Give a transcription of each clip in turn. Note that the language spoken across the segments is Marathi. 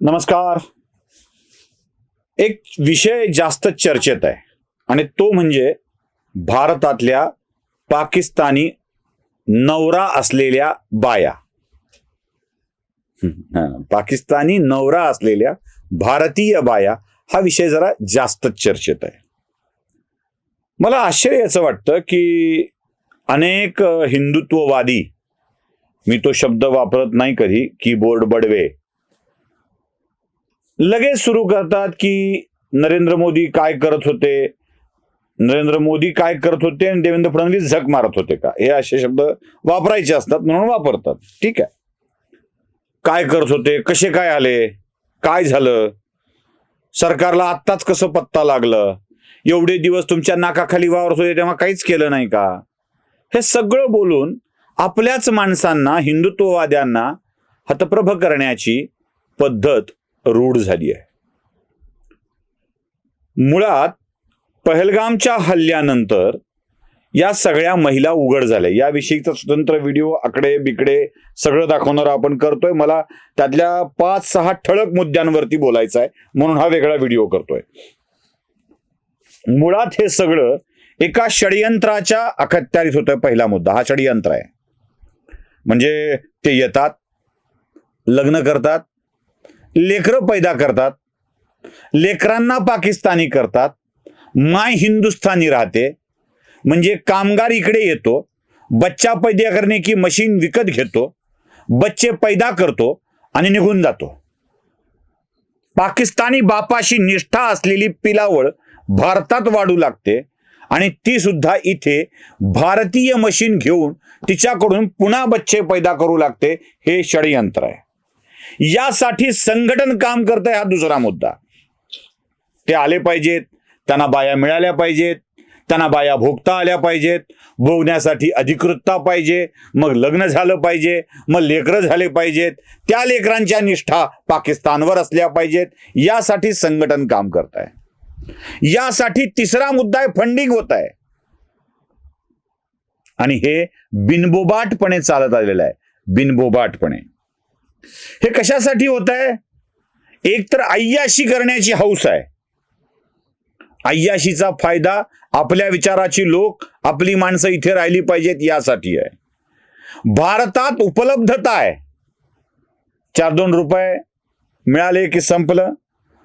नमस्कार. एक विषय जास्त चर्चेत आहे आणि तो म्हणजे भारतातल्या पाकिस्तानी नवरा असलेल्या बाया. पाकिस्तानी नवरा असलेल्या भारतीय बाया हा विषय जरा जास्तच चर्चेत आहे. मला आश्चर्य असं वाटतं की अनेक हिंदुत्ववादी मी तो शब्द वापरत नाही कधी कीबोर्ड बडवे लगेच सुरू करतात की नरेंद्र मोदी काय करत होते? नरेंद्र मोदी काय करत होते आणि देवेंद्र फडणवीस झक मारत होते का? हे असे शब्द वापरायचे असतात म्हणून वापरतात. ठीक आहे. काय करत होते? कसे काय आले? काय झालं? सरकारला आत्ताच कसं पत्ता लागलं? एवढे दिवस तुमच्या नाकाखाली वावरत होते तेव्हा काहीच केलं नाही का? हे सगळं बोलून आपल्याच माणसांना हिंदुत्ववाद्यांना हतप्रभ करण्याची पद्धत रूढ झाली आहे. मुळात पहलगामच्या हल्ल्यानंतर या सगळ्या महिला उघड झाल्या. याविषयीचा स्वतंत्र व्हिडिओ आकडे बिकडे सगळं दाखवणार आपण करतोय. मला त्यातल्या पाच सहा ठळक मुद्द्यांवरती बोलायचं आहे म्हणून हा वेगळा व्हिडिओ करतोय. मुळात हे सगळं एका षडयंत्राच्या अखत्यारीत होतं पहिला मुद्दा. हा षडयंत्र आहे. म्हणजे ते येतात लग्न करतात लेकरं पैदा करतात. लेकरांना पाकिस्तानी करतात. माय हिंदुस्थानी राहते. म्हणजे कामगार इकडे येतो. बच्चा पैदा करणे की मशीन विकत घेतो. बच्चे पैदा करतो आणि निघून जातो. पाकिस्तानी बापाशी निष्ठा असलेली पिलावळ भारतात वाढू लागते आणि ती सुद्धा इथे भारतीय मशीन घेऊन तिच्याकडून पुन्हा बच्चे पैदा करू लागते. हे षडयंत्र आहे. यासाठी संघटन काम करतंय हा दुसरा मुद्दा. ते आले पाहिजेत त्यांना बाया मिळाल्या पाहिजेत त्यांना बाया भोगता आल्या पाहिजेत भोगण्यासाठी अधिकृतता पाहिजे मग लग्न झालं पाहिजे मग लेकरं झाले पाहिजेत त्या लेकरांच्या निष्ठा पाकिस्तानवर असल्या पाहिजेत यासाठी संघटन काम करत आहे यासाठी तिसरा मुद्दा आहे फंडिंग होत आहे आणि हे बिनबोबाटपणे चालत आलेलं आहे बिनबोबाटपणे. हे कशासाठी होत आहे एक तर अय्याशी करण्याची हौस आहे. अय्याशीचा फायदा आपल्या विचाराची लोक आपली माणसं इथे राहिली पाहिजेत यासाठी आहे. भारतात उपलब्धता आहे. चार दोन रुपये मिळाले की संपलं.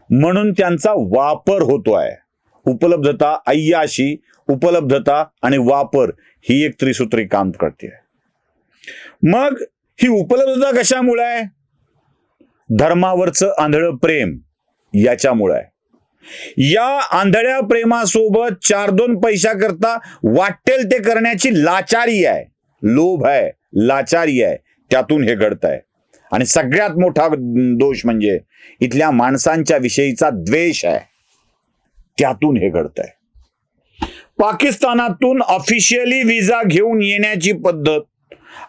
म्हणून त्यांचा वापर होतो आहे. उपलब्धता अय्याशी उपलब्धता आणि वापर ही एक त्रिसूत्री काम करते. मग ही उपलब्धता कशामुळे आहे? धर्मावरचं आंधळं प्रेम याच्यामुळे आहे. या आंधळ्या प्रेमासोबत चार दोन पैशाकरता वाटेल ते करण्याची लाचारी आहे. लोभ आहे लाचारी आहे. त्यातून हे घडत आहे आणि सगळ्यात मोठा दोष म्हणजे इथल्या माणसांच्या विषयीचा द्वेष आहे. त्यातून हे घडत आहे पाकिस्तानातून ऑफिशियली विजा घेऊन येण्याची पद्धत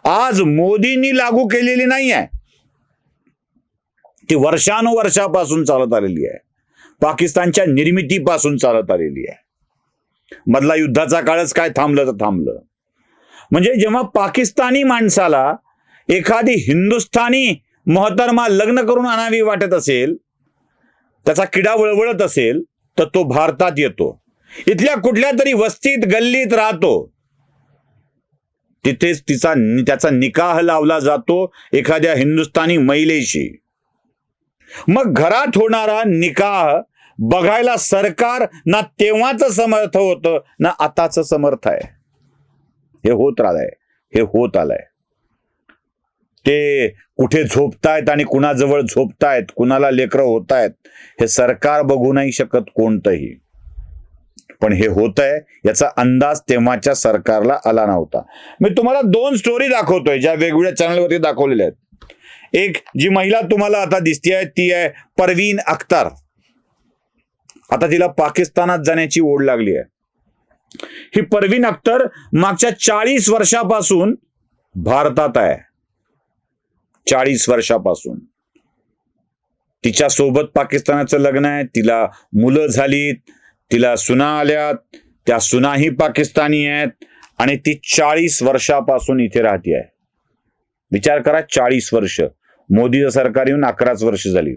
आज मोदींनी लागू केलेली नाही आहे ती वर्षानुवर्षापासून चालत आलेली आहे. पाकिस्तानच्या निर्मितीपासून चालत आलेली आहे. मधला युद्धाचा काळच काय थांबलं तर थांबलं. म्हणजे जेव्हा पाकिस्तानी माणसाला एखादी हिंदुस्थानी महतर्मा लग्न करून आणावी वाटत असेल त्याचा किडा वळवळत असेल तर तो भारतात येतो. इथल्या कुठल्या तरी वस्तीत गल्लीत राहतो. तिथेच तिचा त्याचा निकाह लावला जातो एखाद्या हिंदुस्थानी महिलेशी. मग घरात होणारा निकाह बघायला सरकार ना तेव्हाच समर्थ होतं ना आताच समर्थ आहे. हे होत राहिलंय हे होत आलंय. ते कुठे झोपतायत आणि कुणाजवळ झोपतायत कुणाला लेकरं होत आहेत हे सरकार बघू नाही शकत कोणतंही. पण हे होत आहे याचा अंदाज तेव्हाच्या सरकारला आला नव्हता. मी तुम्हाला दोन स्टोरी दाखवतोय ज्या वेगवेगळ्या चॅनलवरती दाखवलेल्या आहेत. एक जी महिला तुम्हाला आता दिसतीये ती आहे परवीन अख्तर. आता तिला पाकिस्तानात जाण्याची ओढ लागली आहे. ही परवीन अख्तर मागच्या चाळीस वर्षापासून भारतात आहे. चाळीस वर्षापासून. तिच्या सोबत पाकिस्तानाचं लग्न आहे तिला मुलं झालीत. तिला सुना आल्यात त्या सुनाही पाकिस्तानी आहेत आणि ती चाळीस वर्षापासून इथे राहते आहे. विचार करा चाळीस वर्ष. मोदीचं सरकार येऊन अकराच वर्ष झाली.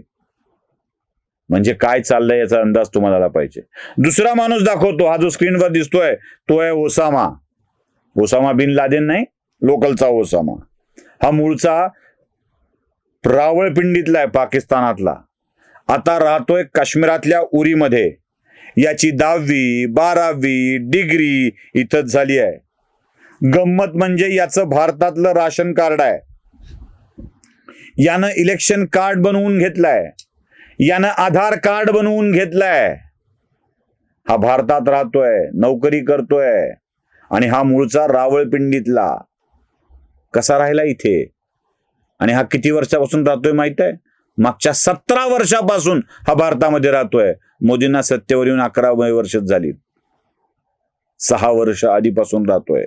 म्हणजे काय चाललंय याचा अंदाज तुम्हाला आला पाहिजे. दुसरा माणूस दाखवतो हा जो स्क्रीनवर दिसतोय तो आहे ओसामा. ओसामा बिन लादेन नाही लोकलचा ओसामा. हा मूळचा रावळपिंडीतला आहे पाकिस्तानातला. आता राहतोय काश्मीरातल्या उरीमध्ये. याची दहावी बारावी डिग्री इथंच झाली आहे. गंमत म्हणजे याचं भारतातलं राशन कार्ड आहे. यानं इलेक्शन कार्ड बनवून घेतलाय. यानं आधार कार्ड बनवून घेतलाय. हा भारतात राहतोय नोकरी करतोय आणि हा मूळचा रावळपिंडीतला. कसा राहिला इथे? आणि हा किती वर्षापासून राहतोय माहीत आहे? मागच्या सतरा वर्षापासून हा भारतामध्ये राहतोय. मोदींना सत्तेवर येऊन अकरा वर्षच झाली. सहा वर्ष आधीपासून राहतोय.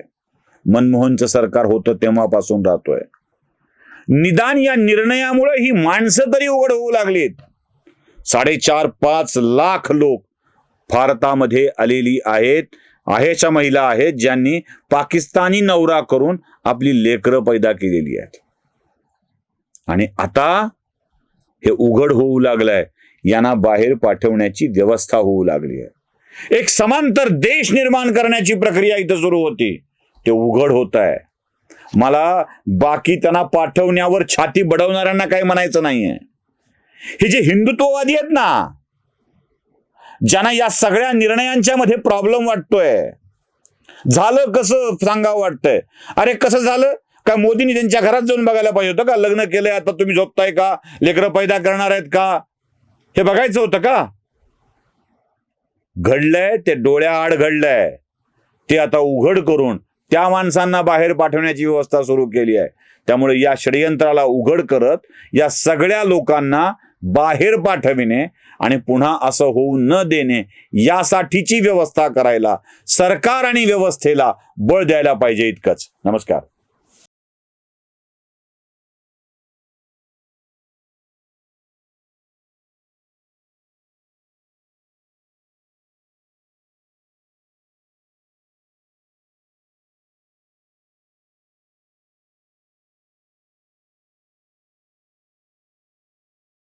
मनमोहनचं सरकार होतं तेव्हापासून राहतोय. निदान या निर्णयामुळे ही माणसं तरी उघड होऊ लागलीत. साडेचार पाच लाख लोक भारतामध्ये आलेली आहेत. आहेच्या महिला आहेत ज्यांनी पाकिस्तानी नवरा करून आपली लेकरं पैदा केलेली आहेत. आणि आता हे उघड होऊ लागलंय. यांना बाहेर पाठवण्याची व्यवस्था होऊ लागली आहे. एक समांतर देश निर्माण करण्याची प्रक्रिया इथं सुरू होती. ते उघड होत आहे. मला बाकी त्यांना पाठवण्यावर छाती बडवणाऱ्यांना काही म्हणायचं नाहीये. हे जे हिंदुत्ववादी आहेत ना ज्यांना या सगळ्या निर्णयांच्या मध्ये प्रॉब्लेम वाटतोय. झालं कसं सांगावं वाटतंय? अरे कसं झालं? काय मोदींनी त्यांच्या घरात जाऊन बघायला पाहिजे होतं का? लग्न केलंय आता तुम्ही झोपताय का? लेकरं पैदा करणार आहेत का? हे बघायचं होतं का? घडलंय ते डोळ्याआड घडलंय. ते आता उघड करून त्या माणसांना बाहेर पाठवण्याची व्यवस्था सुरू केली आहे. त्यामुळे या षडयंत्राला उघड करत या सगळ्या लोकांना बाहेर पाठविणे आणि पुन्हा असं होऊ न देणे यासाठीची व्यवस्था करायला सरकार आणि व्यवस्थेला बळ द्यायला पाहिजे इतकंच. नमस्कार.